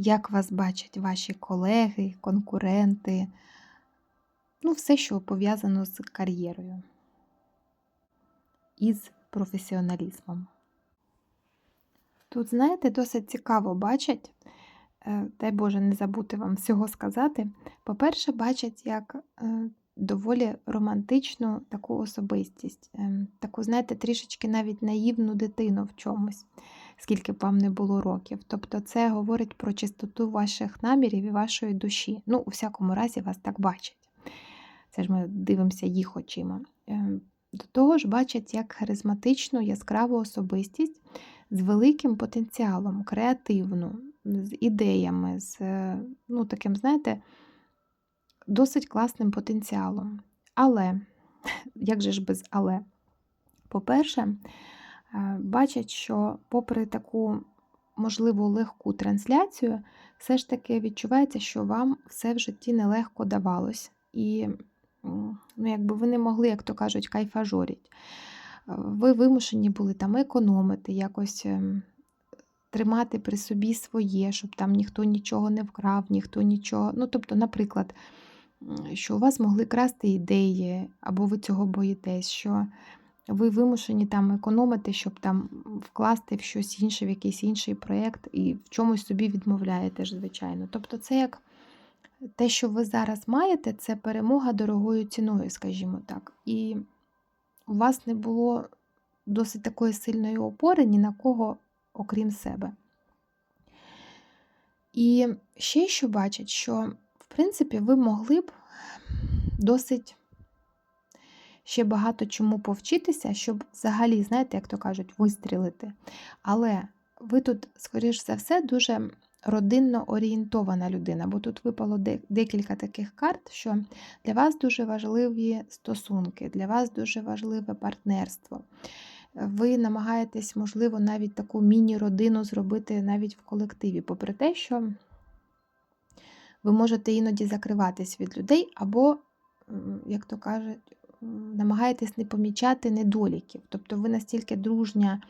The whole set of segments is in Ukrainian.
як вас бачать ваші колеги, конкуренти, ну, все, що пов'язано з кар'єрою і з професіоналізмом. Тут, знаєте, досить цікаво бачать, е, дай Боже, не забути вам всього сказати. По-перше, бачать як е, доволі романтичну таку особистість, е, таку, знаєте, трішечки навіть наївну дитину в чомусь, скільки б вам не було років. Тобто, це говорить про чистоту ваших намірів і вашої душі. Ну, у всякому разі, вас так бачать. Це ж ми дивимося їх очима. Е, До того ж, бачать як харизматичну, яскраву особистість з великим потенціалом, креативну, з ідеями, з е, ну, таким, знаєте, досить класним потенціалом. Але, як же ж без але? По-перше, бачать, що попри таку, можливо, легку трансляцію, все ж таки відчувається, що вам все в житті нелегко давалось. І ну, якби ви не могли, як то кажуть, кайфажоріть. Е, Ви вимушені були там економити, якось ем, тримати при собі своє, щоб там ніхто нічого не вкрав, ніхто нічого. Ну, тобто, наприклад, що у вас могли красти ідеї, або ви цього боїтесь, що ви вимушені там економити, щоб там вкласти в щось інше, в якийсь інший проєкт, і в чомусь собі відмовляєте звичайно. Тобто, це як те, що ви зараз маєте, це перемога дорогою ціною, скажімо так. І у вас не було досить такої сильної опори ні на кого, окрім себе. І ще що бачать, що, в принципі, ви могли б досить ще багато чому повчитися, щоб взагалі, знаєте, як то кажуть, вистрілити. Але ви тут, скоріш за все, дуже родинно орієнтована людина, бо тут випало декілька таких карт, що для вас дуже важливі стосунки, для вас дуже важливе партнерство. Ви намагаєтесь, можливо, навіть таку міні-родину зробити навіть в колективі, попри те, що ви можете іноді закриватись від людей, або, як то кажуть, намагаєтесь не помічати недоліків. Тобто ви настільки дружня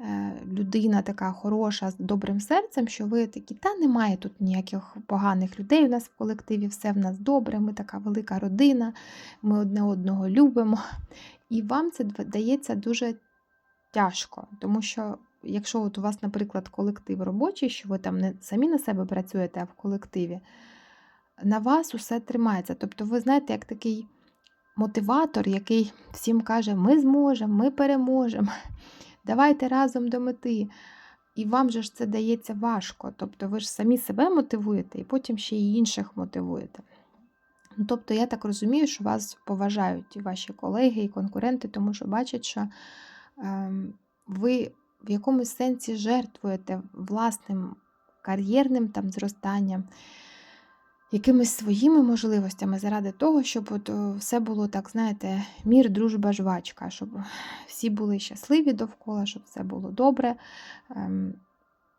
е, людина, така хороша, з добрим серцем, що ви такі, та немає тут ніяких поганих людей у нас в колективі, все в нас добре, ми така велика родина, ми одне одного любимо. І вам це дається дуже тяжко, тому що якщо от у вас, наприклад, колектив робочий, що ви там не самі на себе працюєте, а в колективі, на вас усе тримається. Тобто, ви знаєте, як такий мотиватор, який всім каже: ми зможемо, ми переможемо, давайте разом до мети. І вам же ж це дається важко. Тобто ви ж самі себе мотивуєте, і потім ще й інших мотивуєте. Ну, Тобто, я так розумію, що вас поважають і ваші колеги і конкуренти, тому що бачать, що ем, ви в якомусь сенсі жертвуєте власним кар'єрним там зростанням, якимись своїми можливостями заради того, щоб от все було так, знаєте, мір, дружба, жвачка, щоб всі були щасливі довкола, щоб все було добре. Ем,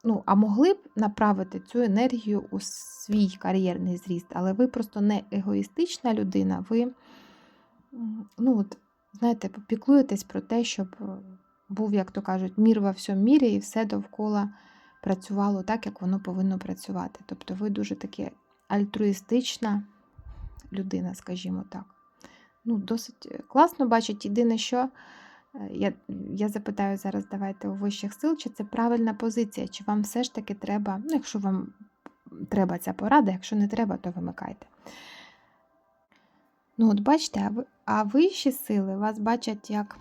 Ну, а могли б направити цю енергію у свій кар'єрний зріст, але ви просто не егоїстична людина, ви, ну, от, знаєте, піклуєтесь про те, щоб е, був, як то кажуть, мір во всьому мірі, і все довкола працювало так, як воно повинно працювати. Тобто ви дуже таки альтруїстична людина, скажімо так. Ну, Досить е, класно бачить. Єдине, що е, я, я запитаю зараз, давайте у вищих сил, чи це правильна позиція, чи вам все ж таки треба, ну, якщо вам треба ця порада, якщо не треба, то вимикайте. Ну, от бачите, а, ви, а вищі сили вас бачать як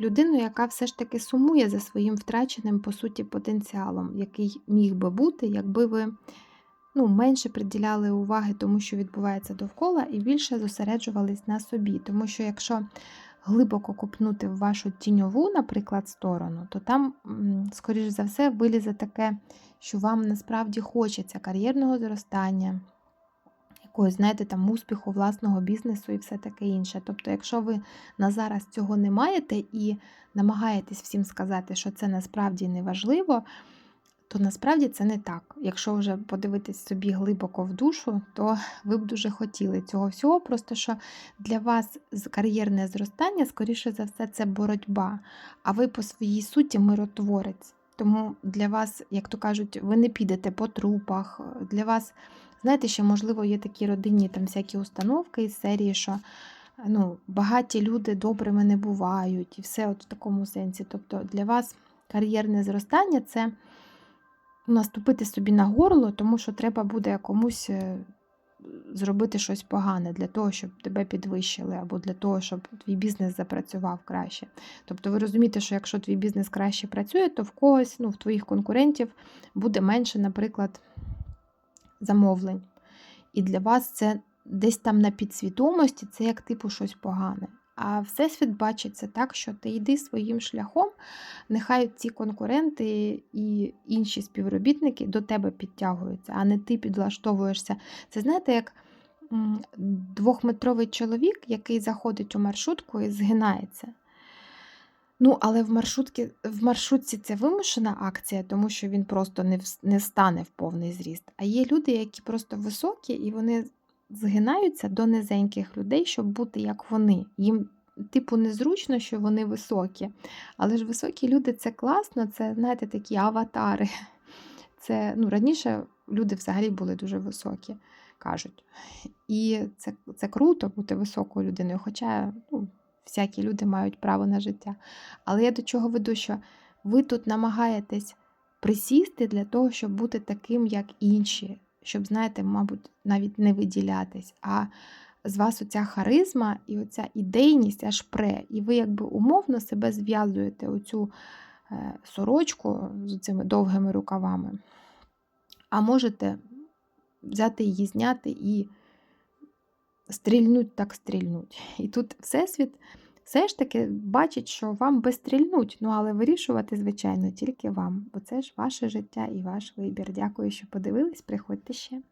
людину, яка все ж таки сумує за своїм втраченим, по суті, потенціалом, який міг би бути, якби ви ну, менше приділяли уваги тому, що відбувається довкола, і більше зосереджувались на собі. Тому що якщо глибоко копнути в вашу тіньову, наприклад, сторону, то там, скоріш за все, вилізе таке, що вам насправді хочеться кар'єрного зростання, якогось, знаєте, там успіху власного бізнесу і все таке інше. Тобто, якщо ви на зараз цього не маєте і намагаєтесь всім сказати, що це насправді не важливо, то насправді це не так. Якщо вже подивитись собі глибоко в душу, то ви б дуже хотіли цього всього. Просто що для вас кар'єрне зростання, скоріше за все, це боротьба, а ви по своїй суті миротворець. тому для вас, як то кажуть, ви не підете по трупах. Для вас, знаєте, ще, можливо, є такі родинні там всякі установки із серії, що ну, багаті люди добрими не бувають, і все от в такому сенсі. Тобто для вас кар'єрне зростання це наступити собі на горло, тому що треба буде комусь е, зробити щось погане для того, щоб тебе підвищили, або для того, щоб твій бізнес запрацював краще. Тобто ви розумієте, що якщо твій бізнес краще працює, то в когось, ну, в твоїх конкурентів буде менше, наприклад, замовлень. І для вас це десь там на підсвідомості, це як типу щось погане. А Всесвіт бачить це так, що ти йди своїм шляхом, нехай ці конкуренти і інші співробітники до тебе підтягуються, а не ти підлаштовуєшся. Це знаєте, як двохметровий чоловік, який заходить у маршрутку і згинається. Ну, але в маршрутці, в маршрутці це вимушена акція, тому що він просто не, вс- не стане в повний зріст. А є люди, які просто високі, і вони згинаються до низеньких людей, щоб бути як вони. Їм, типу, незручно, що вони високі. Але ж високі люди це класно, це, знаєте, такі аватари. Це, ну, раніше люди взагалі були дуже високі, кажуть. І це, це круто бути високою людиною, хоча ну, всякі люди мають право на життя. Але я до чого веду, що ви тут намагаєтесь присісти для того, щоб бути таким, як інші, щоб, знаєте, мабуть, навіть не виділятись. А з вас оця харизма і оця ідейність аж пре. І ви якби умовно себе зв'язуєте оцю е, сорочку з цими довгими рукавами. А можете взяти її, зняти і стрільнуть так стрільнуть. І тут Всесвіт все ж таки бачить, що вам би стрільнуть, ну але вирішувати, звичайно, тільки вам, бо це ж ваше життя і ваш вибір. Дякую, що подивились. Приходьте ще.